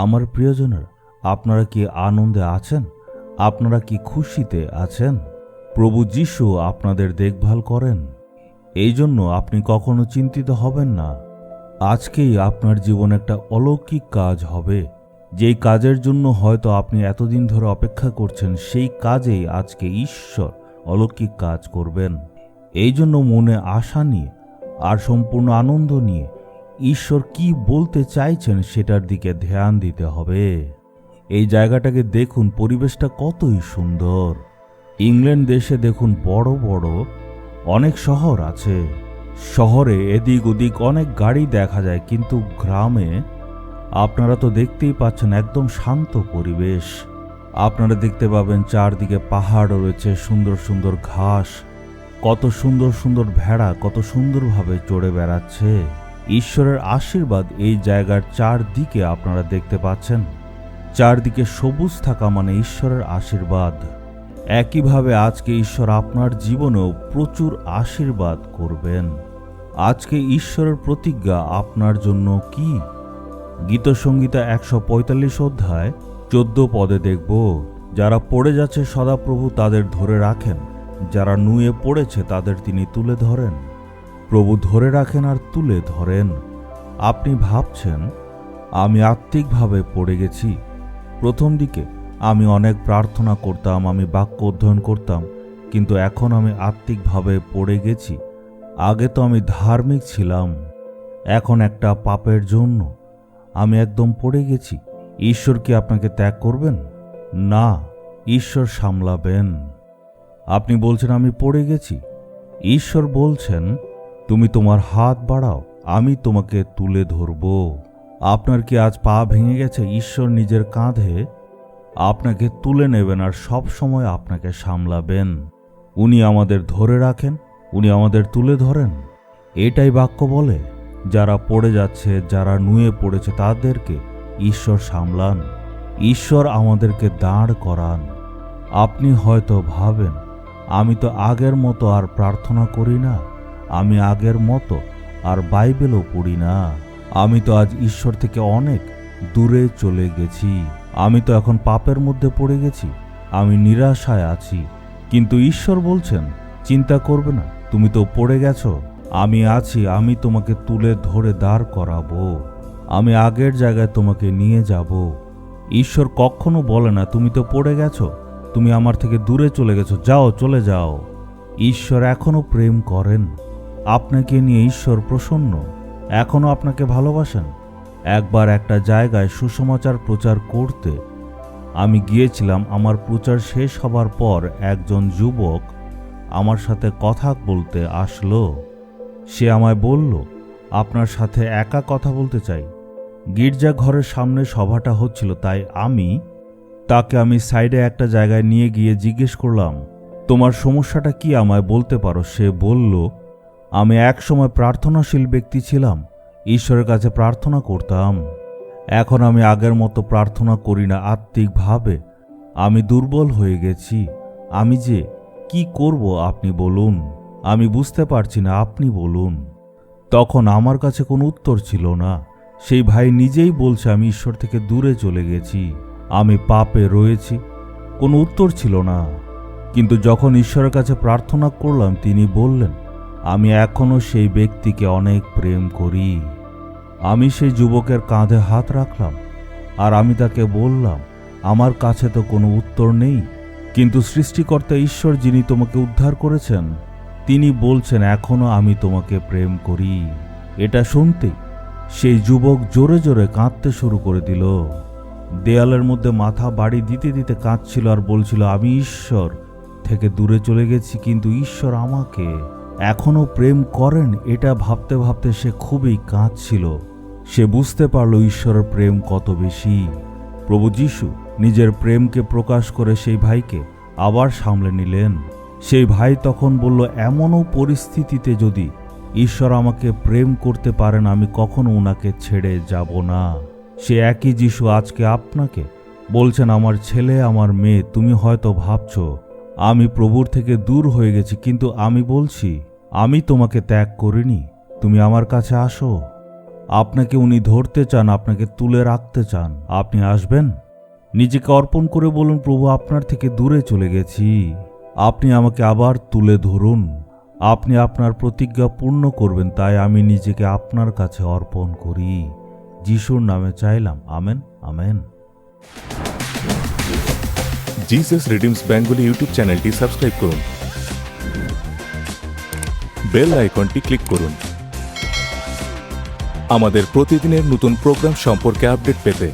আমার প্রিয়জনের, আপনারা কি আনন্দে আছেন? আপনারা কি খুশিতে আছেন? প্রভু যিশু আপনাদের দেখভাল করেন। এই জন্য আপনি কখনো চিন্তিত হবেন না। আজকেই আপনার জীবনে একটা অলৌকিক কাজ হবে। যেই কাজের জন্য হয়তো আপনি এতদিন ধরে অপেক্ষা করছেন, সেই কাজেই আজকে ঈশ্বর অলৌকিক কাজ করবেন। এই জন্য মনে আশা নিয়ে আর সম্পূর্ণ আনন্দ নিয়ে ঈশ্বর কি বলতে চাইছেন সেটার দিকে ধ্যান দিতে হবে। এই জায়গাটাকে দেখুন, পরিবেশটা কতই সুন্দর। ইংল্যান্ড দেশে দেখুন, বড় বড় অনেক শহর আছে। শহরে এদিক ওদিক অনেক গাড়ি দেখা যায়, কিন্তু গ্রামে আপনারা তো দেখতেই পাচ্ছেন একদম শান্ত পরিবেশ। আপনারা দেখতে পাবেন চারদিকে পাহাড় রয়েছে, সুন্দর সুন্দর ঘাস, কত সুন্দর সুন্দর ভেড়া, কত সুন্দরভাবে চড়ে বেড়াচ্ছে। ঈশ্বরের আশীর্বাদ এই জায়গার চারদিকে আপনারা দেখতে পাচ্ছেন। চারদিকে সবুজ থাকা মানে ঈশ্বরের আশীর্বাদ। একইভাবে আজকে ঈশ্বর আপনার জীবনেও প্রচুর আশীর্বাদ করবেন। আজকে ঈশ্বরের প্রতিজ্ঞা আপনার জন্য কি? গীতসংগীতা একশো পঁয়তাল্লিশ অধ্যায় চোদ্দ পদে দেখব। যারা পড়ে যাচ্ছে সদাপ্রভু তাদের ধরে রাখেন, যারা নুয়ে পড়েছে তাদের তিনি তুলে ধরেন। প্রভু ধরে রাখেন আর তুলে ধরেন। আপনি ভাবছেন, আমি আত্মিকভাবে পড়ে গেছি। প্রথম দিকে আমি অনেক প্রার্থনা করতাম, আমি বাক্য অধ্যয়ন করতাম, কিন্তু এখন আমি আত্মিকভাবে পড়ে গেছি। আগে তো আমি ধার্মিক ছিলাম, এখন একটা পাপের জন্য। আমি একদম পড়ে গেছি। ঈশ্বর কি আপনাকে ত্যাগ করবেন? না, ঈশ্বর সামলাবেন। আপনি বলছেন, আমি পড়ে গেছি। ঈশ্বর বলছেন তুমি তোমার হাত বাড়াও, আমি তোমাকে তুলে ধরব। আপনার কি আজ পা ভেঙে গেছে? ঈশ্বর নিজের কাঁধে আপনাকে তুলে নেবেন আর সব সময় আপনাকে সামলাবেন। উনি আমাদের ধরে রাখেন, উনি আমাদের তুলে ধরেন। এটাই বাক্য বলে, যারা পড়ে যাচ্ছে, যারা নুয়ে পড়েছে, তাদেরকে ঈশ্বর সামলান। ঈশ্বর আমাদেরকে দাঁড় করান। আপনি হয়তো ভাবেন, আমি তো আগের মতো আর প্রার্থনা করি না। আমি আগের মতো আর বাইবেলও পড়ি না। আমি তো আজ ঈশ্বর থেকে অনেক দূরে চলে গেছি। আমি তো এখন পাপের মধ্যে পড়ে গেছি। আমি নিরাশায় আছি। কিন্তু ঈশ্বর বলছেন, চিন্তা করবে না, তুমি তো পড়ে গেছো। আমি আছি, আমি তোমাকে তুলে ধরে দাঁড় করাবো। আমি আগের জায়গায় তোমাকে নিয়ে যাব। ঈশ্বর কখনো বলে না, তুমি তো পড়ে গেছো, তুমি আমার থেকে দূরে চলে গেছো, যাও, চলে যাও। ঈশ্বর এখনও প্রেম করেন। আপনাকে নিয়ে ঈশ্বর প্রসন্ন। এখনও আপনাকে ভালোবাসেন। একবার একটা জায়গায় সুসমাচার প্রচার করতে। আমি গিয়েছিলাম, আমার প্রচার শেষ হবার পর একজন যুবক আমার সাথে কথা বলতে আসলো। সে আমায় বলল, আপনার সাথে একা কথা বলতে চাই। গির্জা ঘরের সামনে সভাটা হচ্ছিল, তাই আমি তাকে আমি সাইডে একটা জায়গায় নিয়ে গিয়ে জিজ্ঞেস করলাম, তোমার সমস্যাটা কি আমায় বলতে পারো? সে বলল আমি একসময় প্রার্থনাশীল ব্যক্তি ছিলাম, ঈশ্বরের কাছে প্রার্থনা করতাম। এখন আমি আগের মতো প্রার্থনা করি না আত্মিকভাবে। আমি দুর্বল হয়ে গেছি। আমি যে, কি করব আপনি বলুন? আমি বুঝতে পারছি না, আপনি বলুন? তখন আমার কাছে কোনো উত্তর ছিল না। সেই ভাই নিজেই বলছে, আমি ঈশ্বর থেকে দূরে চলে গেছি। আমি পাপে রয়েছি। কোনো উত্তর ছিল না। কিন্তু যখন ঈশ্বরের কাছে প্রার্থনা করলাম, তিনি বললেন আমি এখনও সেই ব্যক্তিকে অনেক প্রেম করি। আমি সেই যুবকের কাঁধে হাত রাখলাম আর আমি তাকে বললাম, আমার কাছে তো কোনো উত্তর নেই, কিন্তু সৃষ্টিকর্তা ঈশ্বর যিনি তোমাকে উদ্ধার করেছেন, তিনি বলছেন এখনও আমি তোমাকে প্রেম করি। এটা শুনতেই সেই যুবক জোরে জোরে কাঁদতে শুরু করে দিল। দেয়ালের মধ্যে মাথা বাড়ি দিতে দিতে কাঁদছিল আর বলছিল, আমি ঈশ্বর, থেকে দূরে চলে গেছি, কিন্তু ঈশ্বর আমাকে এখনও প্রেম করেন এটা ভাবতে ভাবতে সে খুবই কাঁদছিল। সে বুঝতে পারল ঈশ্বরের প্রেম কত বেশি। প্রভু যিশু নিজের প্রেমকে প্রকাশ করে সেই ভাইকে আবার সামলে নিলেন। সেই ভাই তখন বলল, এমনও পরিস্থিতিতে যদি ঈশ্বর আমাকে প্রেম করতে পারেন, আমি কখনো ওনাকে ছেড়ে যাব না। সে একই যিশু আজকে আপনাকে বলছেন, আমার ছেলে, আমার মেয়ে, তুমি হয়তো ভাবছ, আমি প্রভুর থেকে দূর হয়ে গেছি, কিন্তু আমি বলছি আমি তোমাকে ত্যাগ করিনি, তুমি আমার কাছে আসো। আপনাকে উনি ধরতে চান, আপনাকে তুলে রাখতে চান। আপনি আসবেন? নিজেকে অর্পণ করে বলুন, প্রভু, আপনার থেকে দূরে চলে গেছি। আপনি আমাকে আবার তুলে ধরুন। আপনি আপনার প্রতিজ্ঞা পূর্ণ করবেন, তাই আমি নিজেকে আপনার কাছে অর্পণ করি। যিশুর নামে চাইলাম, amen amen. Jesus redeems Bengali YouTube চ্যানেলটি সাবস্ক্রাইব করুন। বেল আইকনটি ক্লিক করুন। আমাদের প্রতিদিনের নতুন প্রোগ্রাম সম্পর্কে আপডেট পেতে